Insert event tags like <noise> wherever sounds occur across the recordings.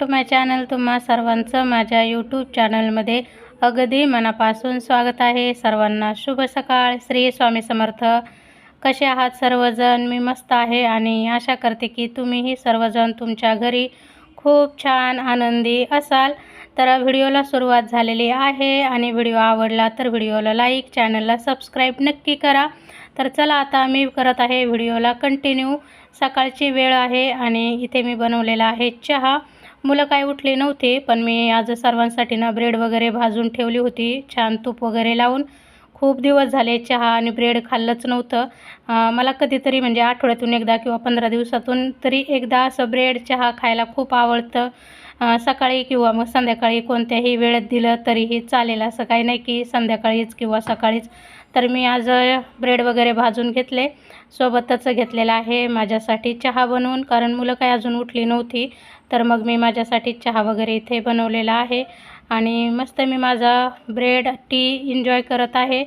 To my channel तुम्हा सर्वांचं माझ्या यूट्यूब चॅनलमध्ये अगदी मनापासून स्वागत आहे सर्वांना शुभ सकाळ श्री स्वामी समर्थ कसे आहात सर्वजण मी मस्त आहे आणि आशा करते की तुम्हीही सर्वजण तुमच्या घरी खूप छान आनंदी असाल तर व्हिडिओला सुरुवात झालेली आहे आणि व्हिडिओ आवडला तर व्हिडिओला लाईक चॅनलला सबस्क्राईब नक्की करा तर चला आता मी करत आहे व्हिडिओला कंटिन्यू सकाळची वेळ आहे आणि इथे मी बनवलेला आहे चहा मुलं काय उठली नव्हती पण मी आज सर्वांसाठी ना ब्रेड वगैरे भाजून ठेवली होती छान तूप वगैरे लावून. खूप दिवस झाले चहा आणि ब्रेड खाल्लंच नव्हतं. मला कधीतरी म्हणजे आठवड्यातून एकदा किंवा पंधरा दिवसातून तरी एकदा असं ब्रेड चहा खायला खूप आवडतं. सकाळी किंवा मग संध्याकाळी कोणत्याही वेळेत दिलं तरीही चालेल असं काही नाही की संध्याकाळीच किंवा सकाळीच. तर मी आज ब्रेड वगैरे भाजून घेतले. सोबतच घेतलेलं आहे माझ्यासाठी चहा बनवून कारण मुलं काय अजून उठली नव्हती. तर मग मी माझ्यासाठी चहा वगैरे इथे बनवलेला आहे. आणि मस्त मी माझा ब्रेड टी एन्जॉय करत आहे.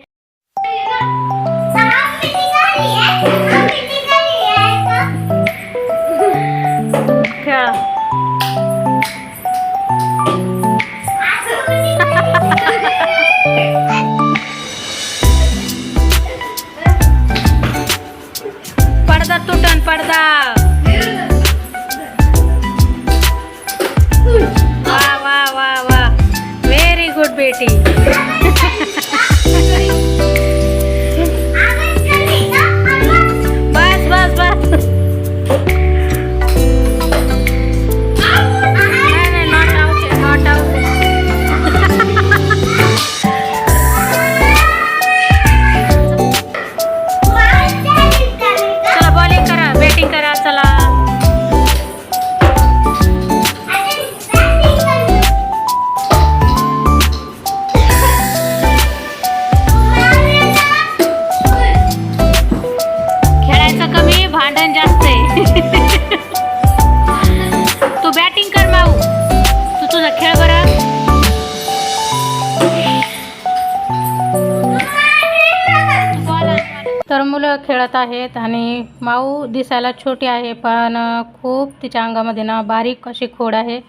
खेळत आहेत आणि माऊ दिसायला छोटी आहे पण खूप तिच्या अंगामध्ये ना बारीक अशी खोड आहे.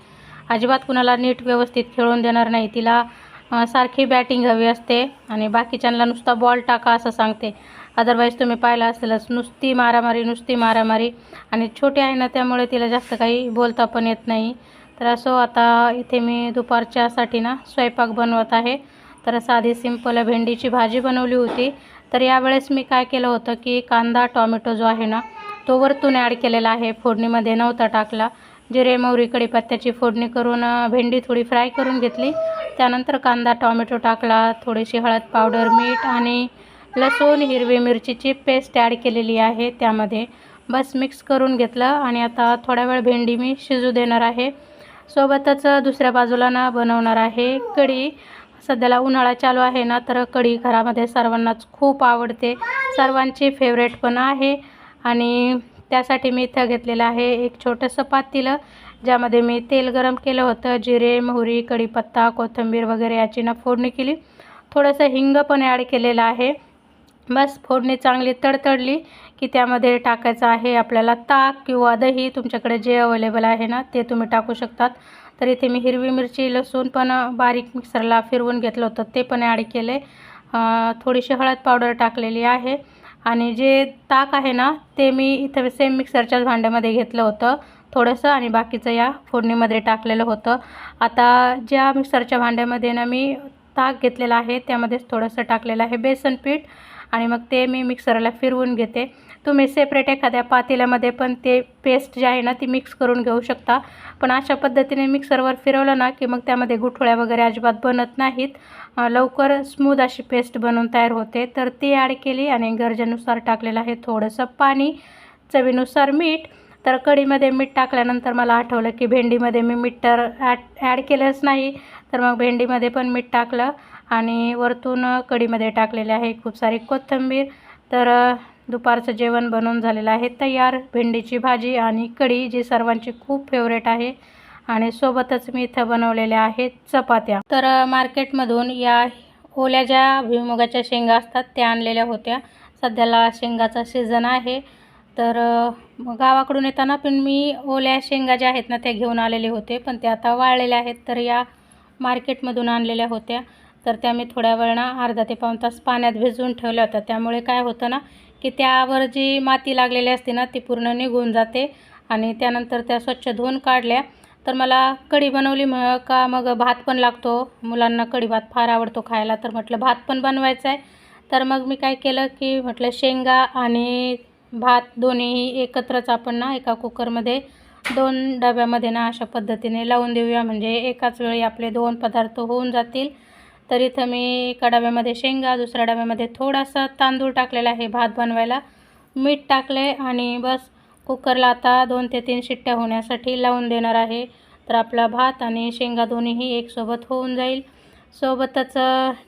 अजिबात कुणाला नीट व्यवस्थित खेळून देणार नाही. तिला सारखी बॅटिंग हवी असते आणि बाकीच्यांना नुसता बॉल टाका असं सांगते. अदरवाईज तुम्ही पाहिलं असेलच नुसती मारामारी नुसती मारामारी. आणि छोटी आहे ना त्यामुळे तिला जास्त काही बोलता पण येत नाही. तर असो आता इथे मी दुपारच्यासाठी ना स्वयंपाक बनवत आहे. तर साधी सिंपल भेंडीची भाजी बनवली होती. तर यावेळेस मी काय केलं होतं की कांदा टॉमॅटो जो आहे ना तो वरतून ॲड केलेला आहे. फोडणीमध्ये नव्हता टाकला. जिरे मोहरी कढीपत्त्याची फोडणी करून भेंडी थोडी फ्राय करून घेतली. त्यानंतर कांदा टॉमॅटो टाकला. थोडीशी हळद पावडर मीठ आणि लसूण हिरवी मिरचीची पेस्ट ॲड केलेली आहे त्यामध्ये. बस मिक्स करून घेतलं आणि आता थोड्या वेळ भेंडी मी शिजू देणार आहे. सोबतच दुसऱ्या बाजूला ना बनवणार आहे कढी. सध्याला उन्हाळा चालू आहे ना तर कढी घरामध्ये सर्वांनाच खूप आवडते. सर्वांची फेवरेट पण आहे. आणि त्यासाठी मी इथं घेतलेलं आहे एक छोटंसं पातेलं ज्यामध्ये मी तेल गरम केलं होतं जिरे मोहरी कढीपत्ता कोथिंबीर वगैरे याची ना फोडणी केली. थोडंसं हिंग पण ॲड केलेलं आहे. बस फोडणी चांगली तडतडली की त्यामध्ये टाकायचं आहे आपल्याला ताक किंवा दही. तुमच्याकडे जे अवेलेबल आहे ना ते तुम्ही टाकू शकतात. तर इथे मी हिरवी मिरची लसूण पण बारीक मिक्सरला फिरवून घेतलं होतं ते पण ॲड केले. थोडीशी हळद पावडर टाकलेली आहे. आणि जे ताक आहे ना ते मी इथं सेम मिक्सरच्याच भांड्यामध्ये घेतलं होतं. थोडंसं आणि बाकीचं या फोडणीमध्ये टाकलेलं होतं. आता ज्या मिक्सरच्या भांड्यामध्ये ना मी ताक घेतलेलं आहे त्यामध्येच थोडंसं टाकलेलं आहे बेसन पीठ. आणि मग ते मी मिक्सरला फिरवून घेते. तुम्ही सेपरेट एखाद्या पातेल्यामध्ये पण ते पेस्ट जी आहे ना ती मिक्स करून घेऊ शकता. पण अशा पद्धतीने मिक्सरवर फिरवलं ना की मग त्यामध्ये गुठळ्या वगैरे अजिबात बनत नाहीत. लवकर स्मूद अशी पेस्ट बनवून तयार होते. तर ती ॲड केली आणि गरजेनुसार टाकलेलं आहे थोडंसं पाणी चवीनुसार मीठ. तर कढीमध्ये मीठ टाकल्यानंतर मला आठवलं की भेंडीमध्ये मी मीठ तर ॲड ॲड केलंच नाही. तर मग भेंडीमध्ये पण मीठ टाकलं आणि वरतून कढीमध्ये टाकलेले आहे खूप सारी कोथिंबीर. तर दुपारचं जेवण बनवून झालेलं आहे. तयार भेंडीची भाजी आणि कढी जी सर्वांची खूप फेवरेट आहे आणि सोबतच मी इथं बनवलेल्या आहेत चपात्या. तर मार्केटमधून या ओल्या ज्या भुईमुगाच्या शेंगा असतात त्या आणलेल्या होत्या. सध्याला शेंगाचा सीझन आहे. तर गावाकडून येताना पण मी ओल्या शेंगा ज्या आहेत ना त्या घेऊन आलेले होते. पण त्या आता वाळलेल्या आहेत. तर या मार्केटमधून आणलेल्या होत्या. तर त्या मी थोड्या वेळ ना अर्धा ते पाऊण तास पाण्यात भिजवून ठेवल्या होत्या. त्यामुळे काय होतं ना की त्यावर जी माती लागलेली असते ना ती पूर्ण निघून जाते आणि त्यानंतर त्या स्वच्छ धुवून काढल्या. तर मला कढी बनवली म का मग भात पण लागतो. मुलांना कढी भात फार आवडतो खायला. तर म्हटलं भात पण बनवायचा आहे. तर मग मी काय केलं की म्हटलं शेंगा आणि भात दोन्हीही एकत्रच आपण ना एका कुकरमध्ये दोन डब्यामध्ये ना अशा पद्धतीने लावून देऊया. म्हणजे एकाच वेळी आपले दोन पदार्थ होऊन जातील. तर इथं मी एका डब्यामध्ये शेंगा दुसऱ्या डब्यामध्ये थोडासा तांदूळ टाकलेला आहे भात बनवायला. मीठ टाकले आणि बस कुकरला आता दोन ते तीन शिट्ट्या होण्यासाठी लावून देणार आहे. तर आपला भात आणि शेंगा दोन्हीही एकसोबत होऊन जाईल. सोबतच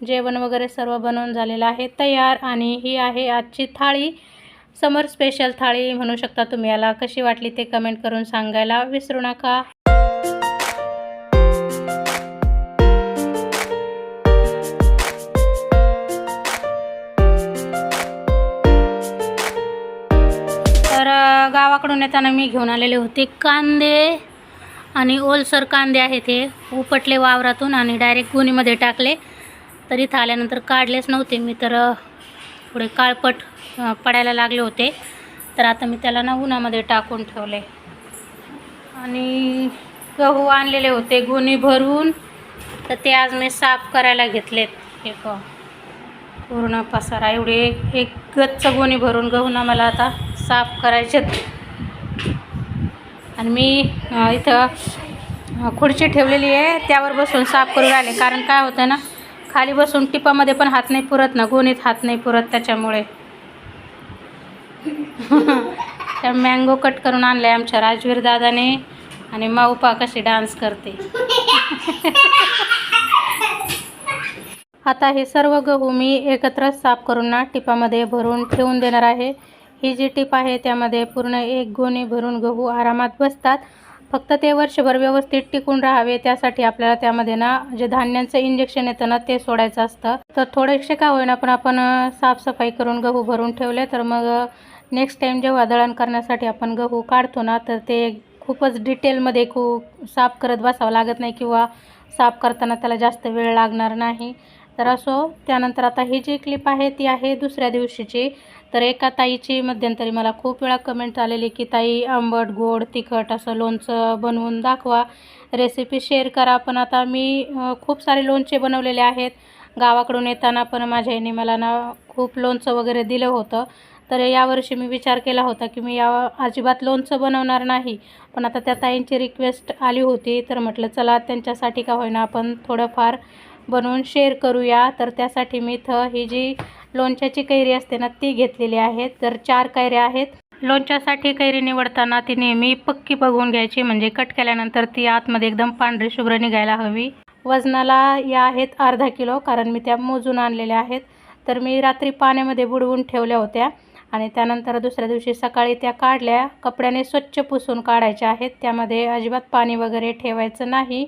जेवण वगैरे सर्व बनवून झालेलं आहे. तयार आणि ही आहे आजची थाळी. समर स्पेशल थाळी म्हणू शकता तुम्ही याला. कशी वाटली ते कमेंट करून सांगायला विसरू नका. गावाकडून येताना मी घेऊन आलेले होते कांदे आणि ओलसर कांदे आहेत हे. उपटले वावरातून आणि डायरेक्ट गुणीमध्ये टाकले. तर इथं आल्यानंतर काढलेच नव्हते मी तर पुढे थोडे काळपट पडायला लागले होते. तर आता मी त्याला ना उन्हामध्ये टाकून ठेवले. आणि गहू आणलेले होते गुणी भरून. तर ते आज मी साफ करायला घेतलेत. हे पूर्ण पसारा एवढे एक गच्च गोणी भरून गहू ना मला आता साफ करायचे आणि मी इथं खुर्ची ठेवलेली आहे. त्यावर बसून साफ करू राहिले. कारण काय होतं ना खाली बसून टिपामध्ये पण हात नाही पुरत ना गोणीत हात नाही पुरत त्याच्यामुळे. <laughs> त्या मँगो कट करून आणले आमच्या राजवीर दादाने आणि माऊपा कशी डान्स करते. <laughs> आता हे सर्व गहू मी एकत्र साफ करून ना टिपामध्ये भरून ठेवून देणार आहे. ही जी टिप आहे त्यामध्ये पूर्ण एक गोणी भरून गहू आरामात बसतात. फक्त ते वर्षभर व्यवस्थित टिकून राहावे त्यासाठी आपल्याला त्यामध्ये ना जे धान्यांचं इंजेक्शन येतं ना ते सोडायचं असतं. तर थोडेसे का होईना पण आपण साफसफाई करून गहू भरून ठेवले तर मग नेक्स्ट टाईम जेव्हा दळण करण्यासाठी आपण गहू काढतो ना तर ते खूपच डिटेलमध्ये खूप साफ करत बसावं लागत नाही किंवा साफ करताना त्याला जास्त वेळ लागणार नाही. तर असो त्यानंतर आता ही जी क्लिप आहे ती आहे दुसऱ्या दिवशीची. तर एका ताईची मध्यंतरी मला खूप वेळा कमेंट आलेली की ताई आंबट गोड तिखट असं लोणचं बनवून दाखवा. रेसिपी शेअर करा. पण आता मी खूप सारे लोणचे बनवलेले आहेत. गावाकडून येताना पण माझ्या आईने मला ना खूप लोणचं वगैरे दिलं होतं. तर यावर्षी मी विचार केला होता की मी या अजिबात लोणचं बनवणार नाही. पण आता त्या ताईंची रिक्वेस्ट आली होती. तर म्हटलं चला त्यांच्यासाठी का होईना आपण थोडंफार बनवून शेअर करूया. तर त्यासाठी मी इथं ही जी लोणच्याची कैरी असते ना ती घेतलेली आहेत तर चार कैऱ्या आहेत. लोणच्यासाठी कैरी निवडताना ती नेहमी पक्की बघून घ्यायची. म्हणजे कट केल्यानंतर ती आतमध्ये एकदम पांढरी शुभ्र निघायला हवी. वजनाला या आहेत अर्धा किलो कारण मी त्या मोजून आणलेल्या आहेत. तर मी रात्री पाण्यामध्ये बुडवून ठेवल्या होत्या. आणि त्यानंतर दुसऱ्या दिवशी सकाळी त्या काढल्या. कपड्याने स्वच्छ पुसून काढायच्या आहेत. त्यामध्ये अजिबात पाणी वगैरे ठेवायचं नाही.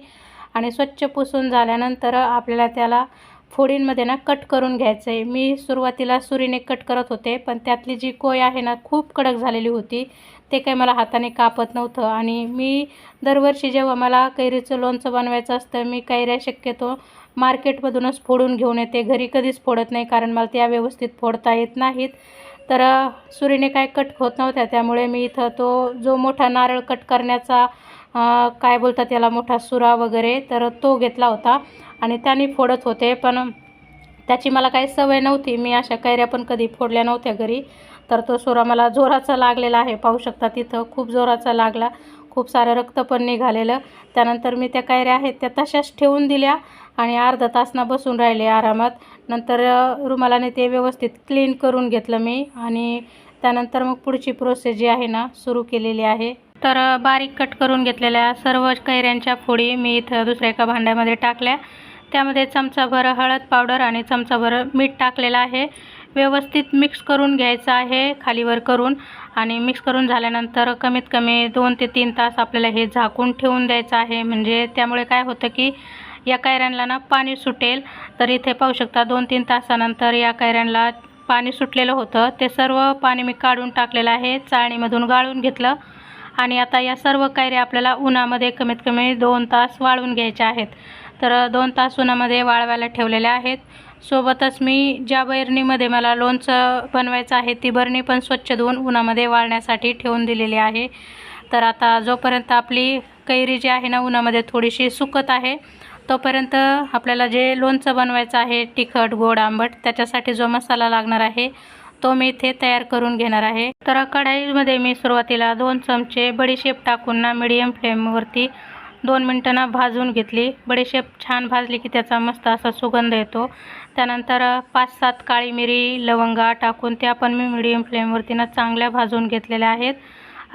आणि स्वच्छ पुसून झाल्यानंतर आपल्याला त्याला फोडींमध्ये ना कट करून घ्यायचं. आहे मी सुरुवातीला सुरीने कट करत होते पण त्यातली जी कोय आहे ना खूप कडक झालेली होती. ते काही मला हाताने कापत नव्हतं आणि मी दरवर्षी जेव्हा मला कैरीचं लोणचं बनवायचं असतं मी कैऱ्या शक्यतो मार्केटमधूनच फोडून घेऊन येते. घरी कधीच फोडत नाही कारण मला त्या व्यवस्थित फोडता येत नाहीत. तर सुरीने काय कट होत नव्हत्या त्यामुळे मी इथं तो जो मोठा नारळ कट करण्याचा काय बोलतात त्याला मोठा सुरा वगैरे तर तो घेतला होता. आणि त्याने फोडत होते पण त्याची मला काही सवय नव्हती. मी अशा कैऱ्या पण कधी फोडल्या नव्हत्या घरी. तर तो सोरा मला जोराचा लागलेला आहे. पाहू शकता तिथं खूप जोराचा लागला. खूप सारं रक्त पण निघालेलं. त्यानंतर मी त्या कैऱ्या आहेत त्या तशाच ठेवून दिल्या आणि अर्धा तासना बसून राहिले आरामात. नंतर रुमालाने ते व्यवस्थित क्लीन करून घेतलं मी आणि त्यानंतर मग पुढची प्रोसेस जी आहे ना सुरू केलेली आहे. तर बारीक कट करून घेतलेल्या सर्व कैऱ्यांच्या फोडी मी इथं दुसऱ्या एका भांड्यामध्ये टाकल्या. त्यामध्ये चमचाभर हळद पावडर आणि चमचाभर मीठ टाकलेलं आहे. व्यवस्थित मिक्स करून घ्यायचं आहे खालीवर करून. आणि मिक्स करून झाल्यानंतर कमीत कमी दोन ते तीन तास आपल्याला हे झाकून ठेवून द्यायचं आहे. म्हणजे त्यामुळे काय होतं की या कैऱ्यांना ना पाणी सुटेल. तर इथे पाहू शकता दोन तीन तासानंतर या कैऱ्यांना पाणी सुटलेलं होतं. ते सर्व पाणी मी काढून टाकलेलं आहे. चाळणीमधून गाळून घेतलं. आणि आता या सर्व कैऱ्या आपल्याला उन्हामध्ये कमीत कमी दोन तास वाळवून घ्यायच्या आहेत. तर दोन तास उन्हामध्ये वाळवायला ठेवलेल्या आहेत. सोबतच मी ज्या बरणीमध्ये मला लोणचं बनवायचं आहे ती बरणी पण स्वच्छ धुवून उन्हामध्ये वाळण्यासाठी ठेवून दिलेली आहे. तर आता जोपर्यंत आपली कैरी जी आहे ना उन्हामध्ये थोडीशी सुकत आहे तोपर्यंत आपल्याला जे लोणचं बनवायचं आहे तिखट गोड आंबट त्याच्यासाठी जो मसाला लागणार आहे तो मी इथे तयार करून घेणार आहे. तर कढाईमध्ये मी सुरुवातीला दोन चमचे बडीशेप टाकून ना मिडियम फ्लेमवरती दोन मिनटं ना भाजून घेतली. बडीशेप छान भाजली की त्याचा मस्त असा सुगंध येतो. त्यानंतर पाच सात काळी मिरी लवंगा टाकून त्या पण मी मिडियम फ्लेमवरतीनं चांगल्या भाजून घेतलेल्या आहेत.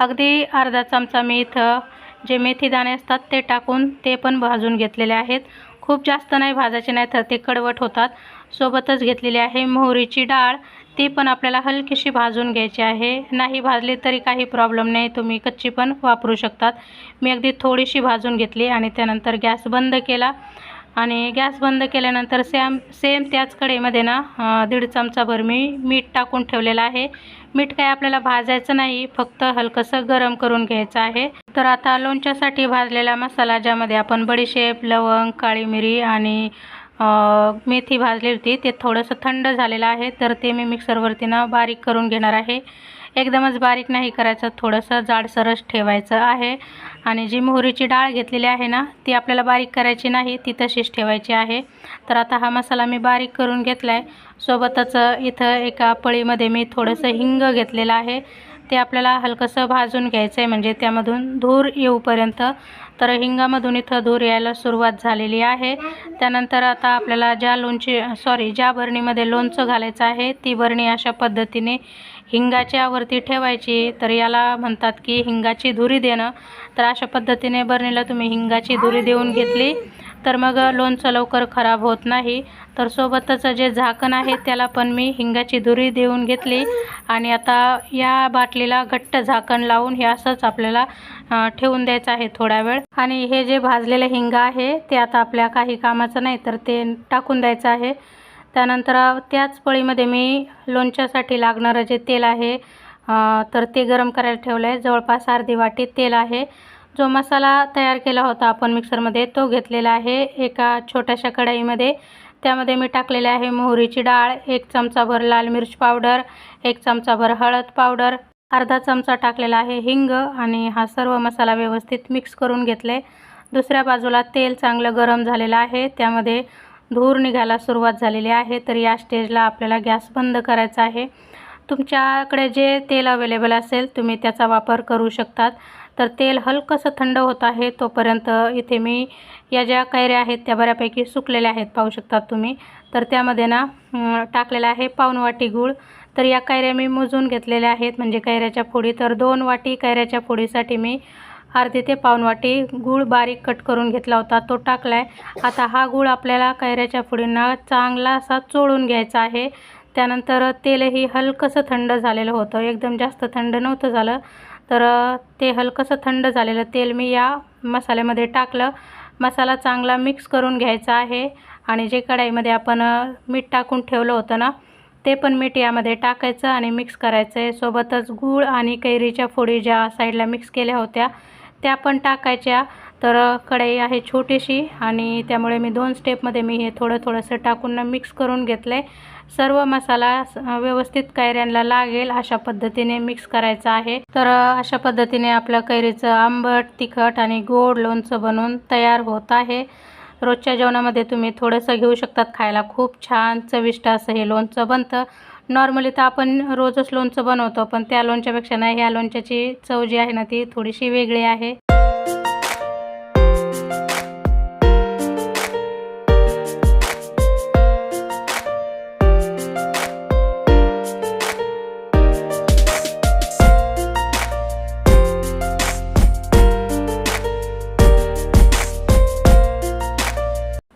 अगदी अर्धा चमचा मी इथं जे मेथी दाणे असतात ते टाकून ते पण भाजून घेतलेले आहेत. खूप जास्त नाही भाजायचे नाही तर ते कडवट होतात. सोबतच घेतलेली आहे मोहरीची डाळ. ती पण आपल्याला हलकीशी भाजून घ्यायची आहे. नाही भाजली तरी काही प्रॉब्लेम नाही. तुम्ही कच्ची पण वापरू शकतात. मी अगदी थोडीशी भाजून घेतली आणि त्यानंतर गॅस बंद केला. आणि गॅस बंद केल्यानंतर सेम सेम त्याच कडेमध्ये ना दीड चमचाभर मी मीठ टाकून ठेवलेलं आहे. मीठ काय आपल्याला भाजायचं नाही फक्त हलकंसं गरम करून घ्यायचं आहे. तर आता लोणच्यासाठी भाजलेला मसाला ज्यामध्ये आपण बडीशेप लवंग काळी मिरी आणि मेथी भाजली होती ते थोडंसं थंड झालेलं आहे. तर ते मी मिक्सरवरती ना बारीक करून घेणार आहे. एकदमच बारीक नाही करायचं थोडंसं जाडसरच ठेवायचं आहे. आणि जी मोहरीची डाळ घेतलेली आहे ना ती आपल्याला बारीक करायची नाही ती तशीच ठेवायची आहे. तर आता हा मसाला मी बारीक करून घेतला आहे सोबतच इथं एका पळीमध्ये मी थोडंसं हिंग घेतलेलं आहे. ते आपल्याला हलकंसं भाजून घ्यायचं आहे म्हणजे त्यामधून धूर येऊपर्यंत. तर हिंगामधून इथं धूर यायला सुरुवात झालेली आहे. त्यानंतर आता आपल्याला ज्या लोणची सॉरी ज्या बरणीमध्ये लोणचं घालायचं आहे ती बरणी अशा पद्धतीने हिंगाच्या वरती ठेवायची तर याला म्हणतात की हिंगाची धुरी देणं. तर अशा पद्धतीने बरणीला तुम्ही हिंगाची धुरी देऊन घेतली. तर मग लोणचं लवकर खराब होत नाही. तर सोबतच जे झाकण आहे त्याला पण मी हिंगाची धुरी देऊन घेतली. आणि आता या बाटलीला घट्ट झाकण लावून हे असंच आपल्याला ठेवून द्यायचं आहे थोडा वेळ. आणि हे जे भाजलेलं हिंग आहे ते आता आपल्या काही कामाचं नाही तर ते टाकून द्यायचं आहे. त्यानंतर त्याच पळीमध्ये मी लोणच्यासाठी लागणारं जे तेल आहे तर ते गरम करायला ठेवलं आहे जवळपास अर्धी वाटी तेल आहे. जो मसाला तयार केला होता आपण मिक्सरमध्ये तो घेतलेला आहे एका छोट्याशा कढईमध्ये. त्यामध्ये मी टाकलेले आहे मोहरीची डाळ एक चमचाभर लाल मिर्च पावडर एक चमचाभर हळद पावडर अर्धा चमचा टाकलेला आहे हिंग आणि हा सर्व मसाला व्यवस्थित मिक्स करून घेतले दुसऱ्या बाजूला तेल चांगलं गरम झालेलं आहे. त्यामध्ये धूर निघायला सुरुवात झालेली आहे तर या स्टेजला आपल्याला गॅस बंद करायचा आहे. तुमच्याकडे जे तेल अवेलेबल असेल तुम्ही त्याचा वापर करू शकतात. तर तेल हलकंसं थंड होत आहे तोपर्यंत इथे मी या ज्या कैऱ्या आहेत त्या बऱ्यापैकी सुकलेल्या आहेत पाहू शकतात तुम्ही. तर त्यामध्ये ना टाकलेलं टाकलेला आहे पाऊण वाटी गूळ. तर या कैऱ्या मी मोजून घेतलेल्या आहेत म्हणजे कैऱ्याच्या फोडी. तर दोन वाटी कैऱ्याच्या फोडीसाठी मी अर्धी ते पाऊण वाटी गूळ बारीक कट करून घेतला होता. तो टाकला आहे आता हा गूळ आपल्याला कैऱ्याच्या फुडींना चांगला असा चोळून घ्यायचा आहे. त्यानंतर तेलही हलकंसं थंड झालेलं होतं. एकदम जास्त थंड नव्हतं झालं. तर ते हलकंसं थंड झालेलं तेल मी या मसाल्यामध्ये टाकलं. मसाला चांगला मिक्स करून घ्यायचा आहे. आणि जे कढाईमध्ये आपण मीठ टाकून ठेवलं होतं ना ते पण मीठ यामध्ये टाकायचं आणि मिक्स करायचं आहे सोबतच गूळ आणि कैरीच्या फोडी ज्या साईडला मिक्स केल्या होत्या त्या पण टाकायच्या. तर कढई आहे छोटीशी आणि त्यामुळे मी दोन स्टेपमध्ये मी हे थोडं थोडंसं टाकून मिक्स करून घेतलं आहे सर्व मसाला व्यवस्थित कैऱ्यांना लागेल अशा पद्धतीने मिक्स करायचं आहे. तर अशा पद्धतीने आपलं कैरीचं आंबट तिखट आणि गोड लोणचं बनवून तयार होत आहे. रोजच्या जेवणामध्ये तुम्ही थोडंसं घेऊ शकतात. खायला खूप छान चविष्ट असं हे लोणचं बनतं. नॉर्मली तर आपण रोजच लोणचं बनवतो पण त्या लोणच्यापेक्षा नाही. ह्या लोणच्याची चव जी आहे ना ती थोडीशी वेगळी आहे.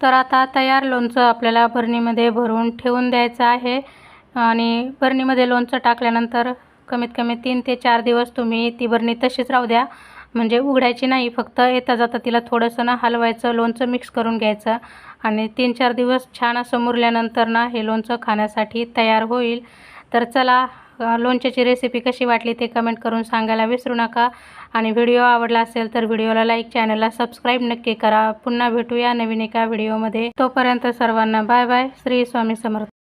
तर आता तयार लोणचं आपल्याला भरणीमध्ये भरून ठेवून द्यायचं आहे. आणि बरणीमध्ये लोणचं टाकल्यानंतर कमीत कमी तीन ते चार दिवस तुम्ही ती बरणी तशीच राहू द्या. म्हणजे उघडायची नाही फक्त येता जाता तिला थोडंसं ना हलवायचं लोणचं मिक्स करून घ्यायचं आणि तीन चार दिवस छान असं मुरल्यानंतर ना हे लोणचं खाण्यासाठी तयार होईल. तर चला लोणच्याची रेसिपी कशी वाटली ते कमेंट करून सांगायला विसरू नका. आणि व्हिडिओ आवडला असेल तर व्हिडिओला लाईक चॅनलला सबस्क्राईब नक्की करा. पुन्हा भेटूया नवीन एका व्हिडिओमध्ये तोपर्यंत सर्वांना बाय बाय श्री स्वामी समर्थ.